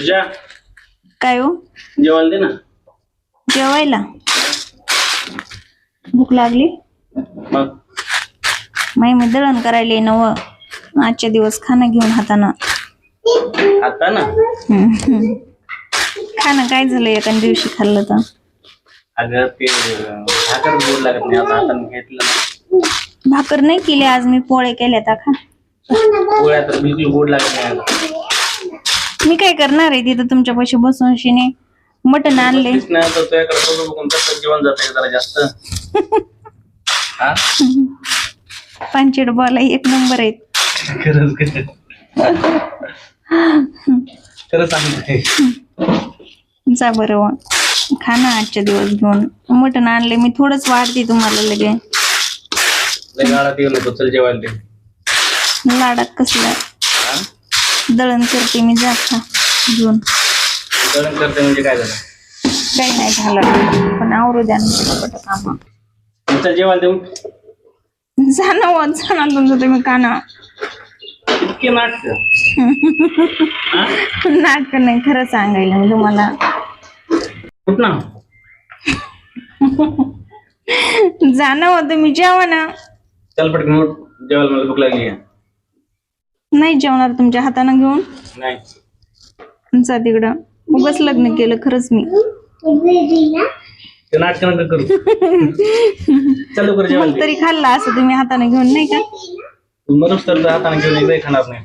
पूजा? काय हो? जेवायला दे ना. जेवायला? भूक लागली? मग? माई मी दळण करायला नव. आजच्या दिवस खाणं घेऊन हातानं. आता ना. खाणं काय झालं एका दिवशी खाल्लं तर? अगं ते अं, भाकर गोड लागत नाही. आता हाताने घेतलं ना. भाकर नाही केली आज मी पोळे केल्यात खा पोळ्या तर बिलकुल गोड लागत नाही आता. मी काय करणार आहे तिथं तुमच्या पैसे बसून शिने? मटण आणले. तेच नाही तर तुझ्याकडे बघून बघून तसं जेवण जात जरा जास्त? हा? पांचेड बॉल एक नंबर आहेत. खरंच खरं सांगते. जा बरं वा खा ना आजच्या दिवस घेऊन. मटण आणले मी थोडंच वाढते तुम्हाला लगे लय गाळात येऊ नको चल जेवायला दे. लाडात कसलं? दळण करते मी जा खा घेऊन दळण करते म्हणजे काय झालं? काही नाही झालं. पण आवरू द्या ना कामं. जेवायला देऊ जा ना वा जा ना तुमचं तुम्ही काना इतके नाटक? नाटक नाही खरं सांगायला मी तुम्हाला. कुठ ना जा ना वा तुम्ही जेवा ना. चल पटकन उठ. जेवायला मला भूक लागली आहे. नाही जेवणार तुमच्या हातानं घेऊन? जा तिकडं. उगाच लग्न केलं खरंच मी. मग. तरी खाल्ला असं तुम्ही हाताने घेऊन नाही का? मरूस तर हाताने घेऊन एकदाही खाणार नाही.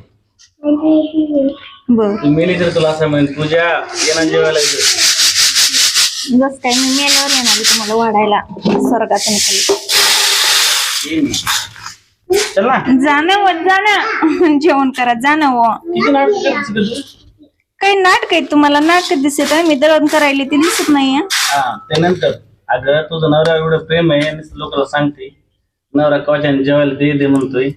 बर. तुला असं तुझ्या येणार जेवायला. जस काय मी मेल्यावर येणार आहे तुम्हाला वाढायला. स्वर्गातून खाली. चल ना. जा ना व जा ना जेवण करा जा ना व किती नाटक करतेस ग तू? काही नाटक आहेत तुम्हाला नाटक दिसत आहे. मी दळण करायला ते दिसत नाही हा त्यानंतर अगं तुझं नवरा एवढं प्रेम आहे आणि लोकांना सांगते. नवरा कवाच्याने जेवायला दे दे म्हणतोय.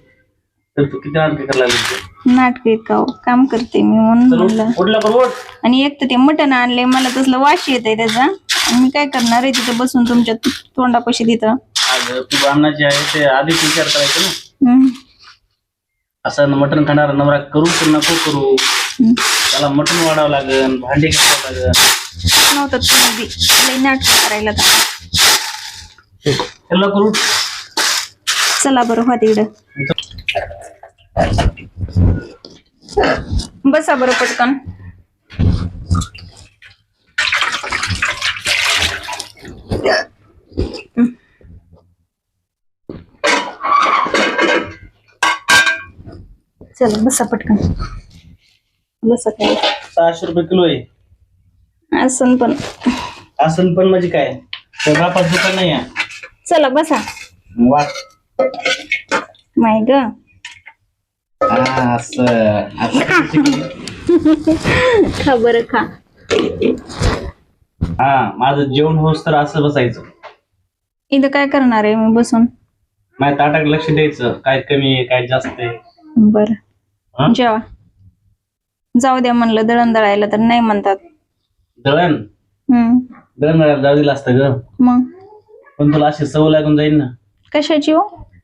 तर तू किती नाटक करायला लागली? नाटक हो? काम करते मी म्हणून चल उठ, म्हणलं. उठला पण उठ. आणि एक तर ते मटण आणले मला तसलं वाश येत आहे त्याचा. आणि मी काय करणार आहे तिथं बसून तुमच्या तोंडापाशी तिथं? अगं तू बामणाची आहे ते आधीच विचार करायचं ना. हम्म. असं मटण खाणारा नवरा करू तर नको करू. त्याला मटण वाढावं लागेल भांडी घालावं लागेल नव्हतं तुम्ही बी लई नाटक करायला तर त्याला करू. चला बरं व्हा तिकडं. बसा बरं पटकन. चला बसा पटकन. बसा काय सहाशे रुपये किलो आहे. असं पण. असं पण म्हणजे काय? बापाच दुकान नाही आहे. चला बसा. वा. माय ग. हा, असं असं कसं केलं? खा बरं खा. हा माझं जेवण होस तर असं बसायचं. इथं काय करणार आहे मी बसून? माझ्या ताटाकडे लक्ष द्यायचं. काय कमी आहे काय जास्त आहे. बर? जेवा. जाऊ द्या म्हणलं दळण दळायला तर नाही म्हणतात. दळण? हम्म. दळण दळायला जाऊ दिलं असतं ग. मग? पण तुला अशी सवय लागून जाईल ना. कशाची हो?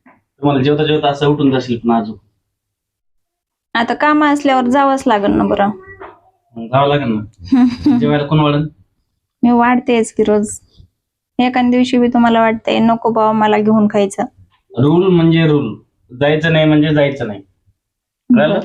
तुम्हाला जेवता जेवता असं उठून जाशील पण अजून. आता काम असल्यावर जावंच लागेल ना बरं. मग जावं लागेल ना. जेवायला कोण वाढन? मी वाढतेच की रोज. एखाद दिवशी बी तुम्हाला वाटतंय नको बाबा मला घेऊन खायचं. रूल म्हणजे रूल. जायचं नाही म्हणजे जायचं नाही. Ne?